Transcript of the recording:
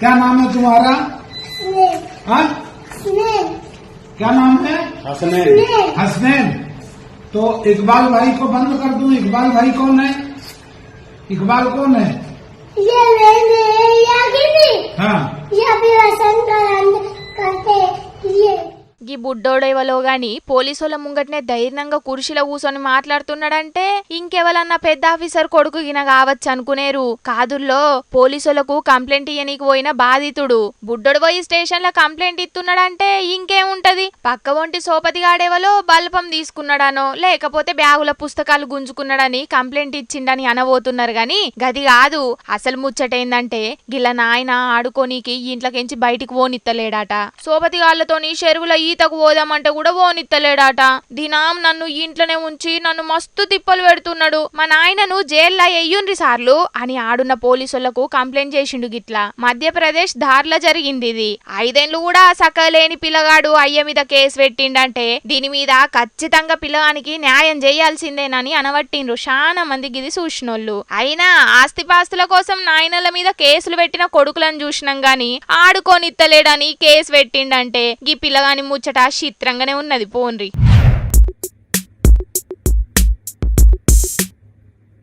क्या नाम है तुम्हारा? हाँ? क्या नाम है? हसनैन। हसनैन। तो इकबाल भाई को बंद कर दू? इकबाल भाई कौन है? इकबाल कौन है? ये मैंने हाँ। గీ బుడ్డోడేవలో గాని పోలీసుల ముంగటనే ధైర్యంగా కుర్చీలో కూర్చొని మాట్లాడుతున్నాడంటే ఇంకెవలన్నా పెద్ద ఆఫీసర్ కొడుకు గిన కావచ్చు అనుకునేరు కాదుల్లో పోలీసులకు కంప్లైంట్ ఇయ్యనీకి పోయిన బాధితుడు. బుడ్డోడు పోయి స్టేషన్లో కంప్లైంట్ ఇస్తున్నాడంటే ఇంకేముంటది? పక్క ఒంటి సోపతి గాడేవలో బల్పం తీసుకున్నాడనో లేకపోతే బ్యాగుల పుస్తకాలు గుంజుకున్నాడని కంప్లైంట్ ఇచ్చిండని అనబోతున్నారు గాని గది కాదు. అసలు ముచ్చటేందంటే గిల్ల నాయన ఆడుకోనీకి ఇంట్లోకించి బయటికి పోనిత్తలేడాట. సోపతి గాళ్ళతోని చెరువులో ఈ ఈతకు పోదామంటే కూడా పోనిత్తలేడాట దినాం నన్ను ఇంట్లోనే ఉంచి నన్ను మస్తు తిప్పలు పెడుతున్నాడు. మా నాయనను జైల్లో ఎయ్యుండ్రి సార్లు అని ఆడున్న పోలీసులకు కంప్లైంట్ చేసిండు గిట్లా. మధ్యప్రదేశ్ దారిలో జరిగింది ఇది. ఐదేండ్లు కూడా సకలేని పిల్లగాడు అయ్య మీద కేసు పెట్టిండంటే దీని మీద ఖచ్చితంగా పిల్లగానికి న్యాయం చేయాల్సిందేనని అనవట్టిండ్రు చాలా మందికి ఇది చూసినోళ్ళు అయినా ఆస్తిపాస్తుల కోసం నాయనల మీద కేసులు పెట్టిన కొడుకులను చూసినాం గాని ఆడుకోనిత్తలేడని కేసు పెట్టిండంటే గీ పిల్లగాని ముచ్చట చిత్రంగానే ఉన్నది. పోన్రి.